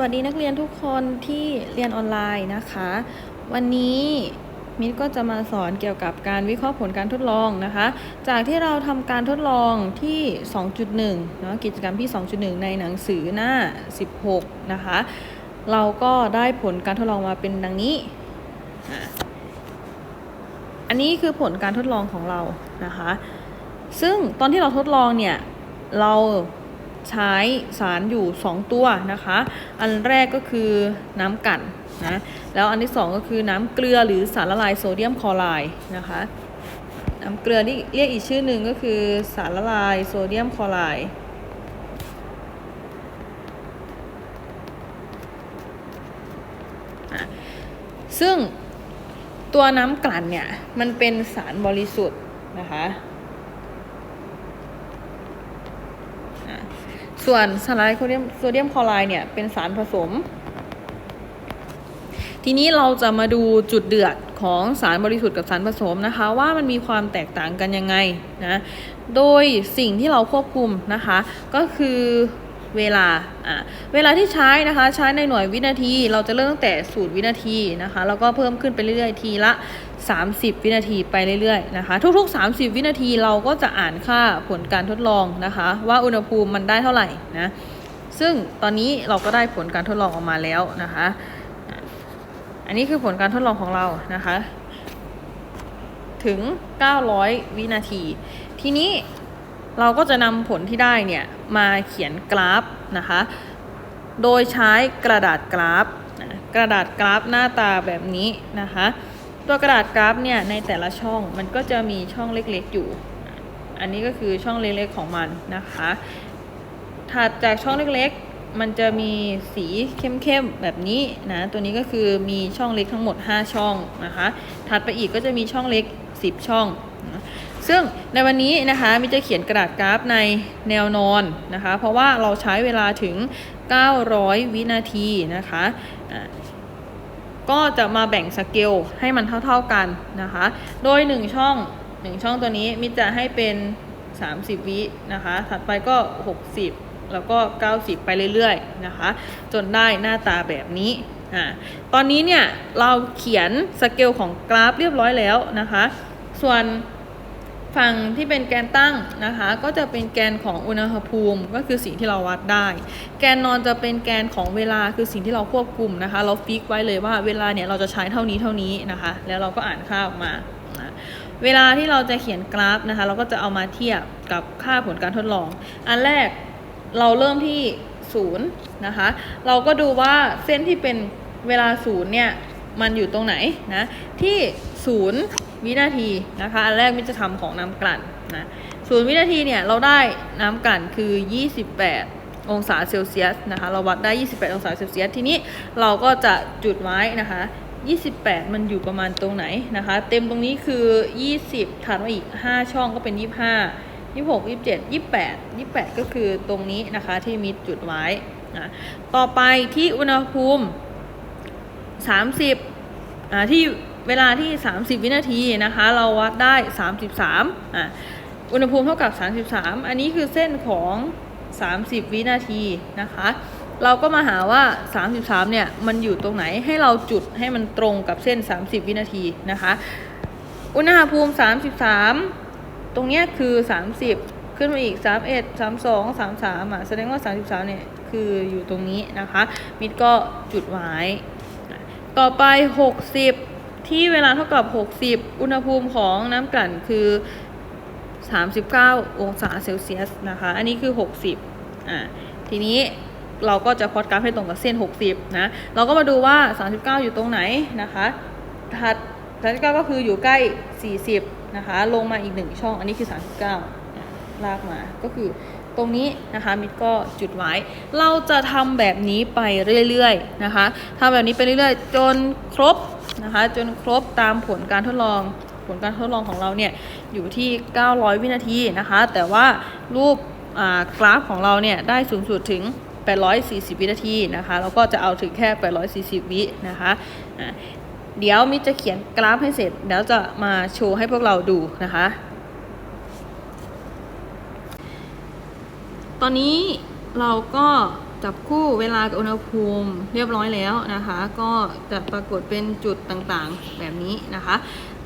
วัสดีนักเรียนทุกคนที่เรียนออนไลน์นะคะ วันนี้มิตรก็จะมาสอนเกี่ยวกับการวิเคราะห์ผลการทดลองนะคะ จากที่เราทำการทดลองที่ 2.1เนาะกิจกรรมที่ 2.1 ในหนังสือหน้า 16 นะคะ เราก็ได้ผลการทดลองมาเป็นดังนี้ อันนี้คือผลการทดลองของเรานะคะ ซึ่งตอนที่เราทดลองเนี่ยเรา ใช้สารอยู่ 2 ตัวนะคะ อันแรกก็คือน้ำกลั่นนะแล้วอันที่ 2 ก็คือน้ำเกลือหรือสารละลายโซเดียมคลอไรด์นะคะน้ำเกลือนี่เรียกอีกชื่อหนึ่งก็คือสารละลายโซเดียมคลอไรด์ซึ่งตัวน้ำกลั่นเนี่ย มันเป็นสารบริสุทธิ์นะคะ ส่วนสารไลโซเดียมโซเดียมคลอไรด์เนี่ยเป็นสารผสม ทีนี้เราจะมาดูจุดเดือดของสารบริสุทธิ์กับสารผสมนะคะ ว่ามันมีความแตกต่างกันยังไงนะ โดยสิ่งที่เราควบคุมนะคะ ก็คือ เวลาอะเวลาที่ใช้นะคะ ใช้ในหน่วยวินาที เราจะเริ่มตั้งแต่สูตรวินาทีนะคะ แล้วก็เพิ่มขึ้นไปเรื่อยๆ ทีละ 30 วินาทีไปเรื่อยๆนะคะ ทุก ๆ 30 วินาทีเราก็จะอ่านค่าผลการทดลองนะคะ ว่าอุณหภูมิมันได้เท่าไหร่นะซึ่งตอนนี้เราก็ได้ผลการทดลองออกมาแล้วนะคะอะอันนี้คือผลการทดลองของเรานะคะ ถึง 900 วินาที ทีนี้ เราก็จะนำผลที่ได้เนี่ยมาเขียนกราฟนะคะ โดยใช้กระดาษกราฟนะกระดาษกราฟหน้าตาแบบนี้นะคะ ตัวกระดาษกราฟเนี่ยในแต่ละช่องมันก็จะมีช่องเล็กๆอยู่ อันนี้ก็คือช่องเล็กๆของมันนะคะ ถัดจากช่องเล็กๆ มันจะมีสีเข้มๆแบบนี้นะ ตัวนี้ก็คือมีช่องเล็กทั้งหมด 5 ช่องนะคะ ถัดไปอีกก็จะมีช่องเล็ก 10 ช่องนะ ซึ่งในวันนี้นะคะมิจะเขียนกระดาษกราฟในแนวนอนนะคะ เพราะว่าเราใช้เวลาถึง 900 วินาทีนะคะะก็จะมาแบ่งสเกลให้มันเท่าๆกันนะคะ โดย 1 ช่อง 1 ช่องตัวนี้มิจะให้เป็น 30 วินะคะ ถัดไปก็ 60 แล้วก็ 90 ไปเรื่อยๆนะคะ จนได้หน้าตาแบบนี้อ่าตอนนี้เนี่ยเราเขียนสเกลของกราฟเรียบร้อยแล้วนะคะ ส่วน ฝั่งที่เป็นแกนตั้งนะคะ ก็จะเป็นแกนของอุณหภูมิ ก็คือสิ่งที่เราวัดได้ แกนนอนจะเป็นแกนของเวลาคือสิ่งที่เราควบคุมนะคะ เราฟิกไว้เลยว่าเวลาเนี่ยเราจะใช้เท่านี้เท่านี้นะคะ แล้วเราก็อ่านค่าออกมานะเวลาที่เราจะเขียนกราฟนะคะ เราก็จะเอามาเทียบกับค่าผลการทดลอง อันแรกเราเริ่มที่ศูนย์นะคะ เราก็ดูว่าเส้นที่เป็นเวลาศูนย์เนี่ยมันอยู่ตรงไหนนะที่ศูนย์ วินาทีนะคะ อันแรกมิจะทำของน้ำกลั่นนะศูนย์วินาทีเนี่ยเราได้น้ำกลั่นคือ 28 องศาเซลเซียสนะคะ เราวัดได้ 28 องศาเซลเซียส ทีนี้เราก็จะจุดไว้นะคะ 28 มันอยู่ประมาณตรงไหนนะคะ เต็มตรงนี้คือ 20ถัดมาอีก 5 ช่องก็เป็น 25 26 27 28 28 ก็คือตรงนี้นะคะที่มิดจุดไว้นะต่อไปที่อุณหภูมิ 30อ่าที่ เวลาที่ 30 วินาทีนะคะ เราวัดได้ 33อ่าอุณหภูมิเท่ากับ 33 อันนี้คือเส้นของ 30 วินาทีนะคะ เราก็มาหาว่า 33 เนี่ย มันอยู่ตรงไหนให้เราจุดให้มันตรงกับเส้น 30 วินาทีนะคะ อุณหภูมิ 33 ตรงเนี้ยคือ 30 ขึ้นมาอีก 31 32 33อะแสดงว่า 33 เนี่ย คืออยู่ตรงนี้นะคะ มิดก็จุดไว้ ต่อไป 60 ที่เวลาเท่ากับ 60 อุณหภูมิของน้ำกลั่นคือ 39 องศาเซลเซียสนะคะ อันนี้คือ 60อ่าทีนี้เราก็จะพอดกราฟให้ตรงกับเส้น 60 นะ เราก็มาดูว่า 39 อยู่ตรงไหนนะคะถัด39 ก็คืออยู่ใกล้ 40 นะคะ ลงมาอีก1ช่อง อันนี้คือ 39 ลากมา ก็คือตรงนี้นะคะมิดก็จุดไว้ เราจะทำแบบนี้ไปเรื่อยๆนะคะทำแบบนี้ไปเรื่อยๆ จนครบ นะคะจนครบตามผลการทดลองผลการทดลองของเราเนี่ยอยู่ที่ 900 วินาทีนะคะ แต่ว่ารูปกราฟของเราเนี่ยได้สูงสุดถึง 840 วินาทีนะคะแล้วก็จะเอาถึงแค่ 840 วินะคะะเดี๋ยวมิจะเขียนกราฟให้เสร็จเดี๋ยวจะมาโชว์ให้พวกเราดูนะคะ ตอนนี้เราก็ จับคู่เวลากับอุณหภูมิเรียบร้อยแล้วนะคะ ก็จะปรากฏเป็นจุดต่างๆแบบนี้นะคะ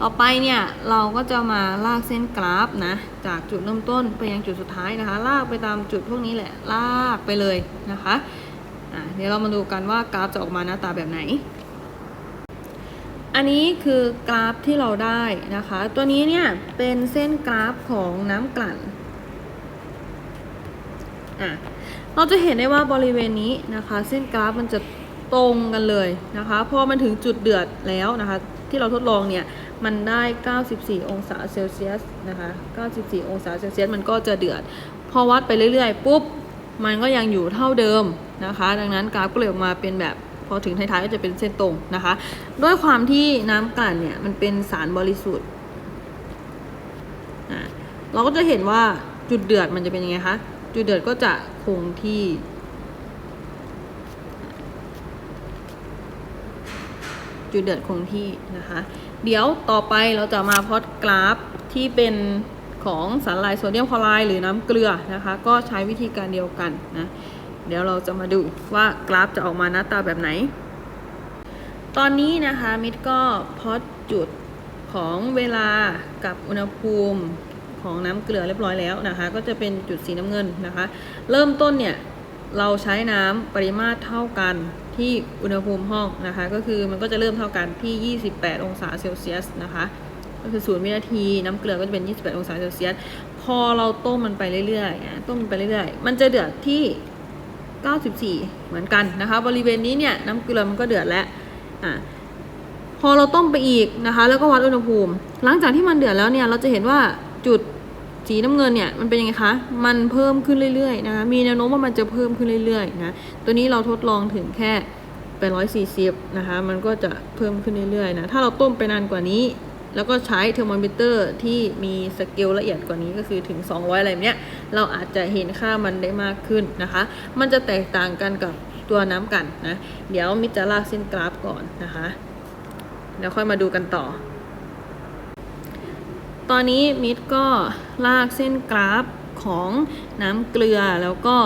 ต่อไปเนี่ยเราก็จะมาลากเส้นกราฟนะจากจุดเริ่มต้นไปยังจุดสุดท้ายนะคะ ลากไปตามจุดพวกนี้แหละลากไปเลยนะคะอะเดี๋ยวเรามาดูกันว่ากราฟจะออกมาหน้าตาแบบไหน อันนี้คือกราฟที่เราได้นะคะ ตัวนี้เนี่ยเป็นเส้นกราฟของน้ำกลั่นอะ เราจะเห็นได้ว่าบริเวณนี้นะคะ เส้นกราฟมันจะตรงกันเลยนะคะพอมันถึงจุดเดือดแล้วนะคะ ที่เราทดลองเนี่ยมันได้ 94 องศาเซลเซียสนะคะ 94 องศาเซลเซียสมันก็จะเดือด พอวัดไปเรื่อยๆ ปุ๊บ มันก็ยังอยู่เท่าเดิมนะคะ ดังนั้นกราฟก็เลยออกมาเป็นแบบพอถึงท้ายๆก็จะเป็นเส้นตรงนะคะ ด้วยความที่น้ำกลั่นเนี่ยมันเป็นสารบริสุทธิ์เราก็จะเห็นว่าจุดเดือดมันจะเป็นยังไงคะ จุดเดือดก็จะคงที่จุดเดือดคงที่นะคะ เดี๋ยวต่อไปเราจะมาพอตกราฟที่เป็นของสารละลายโซเดียมคลอไรด์หรือน้ำเกลือนะคะ ก็ใช้วิธีการเดียวกันนะ เดี๋ยวเราจะมาดูว่ากราฟจะออกมาหน้าตาแบบไหน ตอนนี้นะคะมิดก็พอตจุดของเวลากับอุณหภูมิ ของน้ำเกลือเรียบร้อยแล้วนะคะ ก็จะเป็นจุดสีน้ำเงินนะคะ เริ่มต้นเนี่ยเราใช้น้ำปริมาตรเท่ากันที่อุณหภูมิห้องนะคะ ก็คือมันก็จะเริ่มเท่ากันที่ 28 องศาเซลเซียสนะคะก็คือ0วินาทีน้ำเกลือก็จะเป็น 28 องศาเซลเซียส พอเราต้มมันไปเรื่อยๆต้มมันไปเรื่อยๆ มันจะเดือดที่ 94 เหมือนกันนะคะ บริเวณนี้เนี่ยน้ำเกลือมันก็เดือดแล้วอะพอเราต้มไปอีกนะคะ แล้วก็วัดอุณหภูมิ หลังจากที่มันเดือดแล้วเนี่ยเราจะเห็นว่าจุด สีน้ำเงินเนี่ยมันเป็นยังไงคะ มันเพิ่มขึ้นเรื่อยๆนะคะมีแนวโน้มว่ามันจะเพิ่มขึ้นเรื่อยๆนะ ตัวนี้เราทดลองถึงแค่ไป140นะคะ มันก็จะเพิ่มขึ้นเรื่อยๆนะ ถ้าเราต้มไปนานกว่านี้ แล้วก็ใช้เทอร์โมมิเตอร์ที่มีสเกลละเอียดกว่านี้ก็คือถึง 200 อะไรเนี้ย เราอาจจะเห็นค่ามันได้มากขึ้นนะคะ มันจะแตกต่างกันกับตัวน้ำกันนะ เดี๋ยวมิจะลากเส้นกราฟก่อนนะคะเดี๋ยวค่อยมาดูกันต่อ ตอนนี้มิดก็ลากเส้นกราฟของน้ำเกลือแล้วก็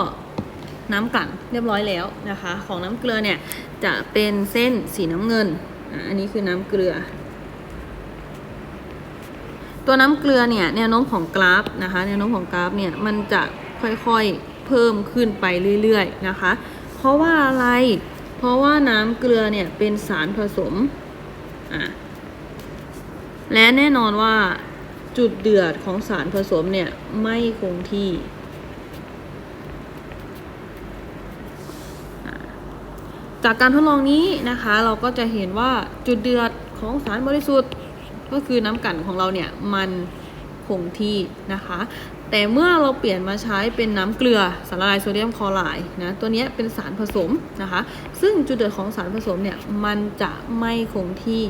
น้ำกลั่นเรียบร้อยแล้วนะคะ ของน้ำเกลือเนี่ยจะเป็นเส้นสีน้ำเงินอันนี้คือน้ำเกลือ ตัวน้ำเกลือเนี่ยแนวโน้มของกราฟนะคะแนวโน้มของกราฟเนี่ยมันจะค่อยๆเพิ่มขึ้นไปเรื่อยๆนะคะ เพราะว่าอะไรเพราะว่าน้ำเกลือเนี่ยเป็นสารผสมอะและแน่นอนว่า จุดเดือดของสารผสมเนี่ยไม่คงที่ จากการทดลองนี้นะคะ เราก็จะเห็นว่าจุดเดือดของสารบริสุทธิ์ ก็คือน้ำกลั่นของเราเนี่ยมันคงที่นะคะ แต่เมื่อเราเปลี่ยนมาใช้เป็นน้ำเกลือสารละลายโซเดียมคลอไรด์นะตัวนี้เป็นสารผสมนะคะ ซึ่งจุดเดือดของสารผสมเนี่ยมันจะไม่คงที่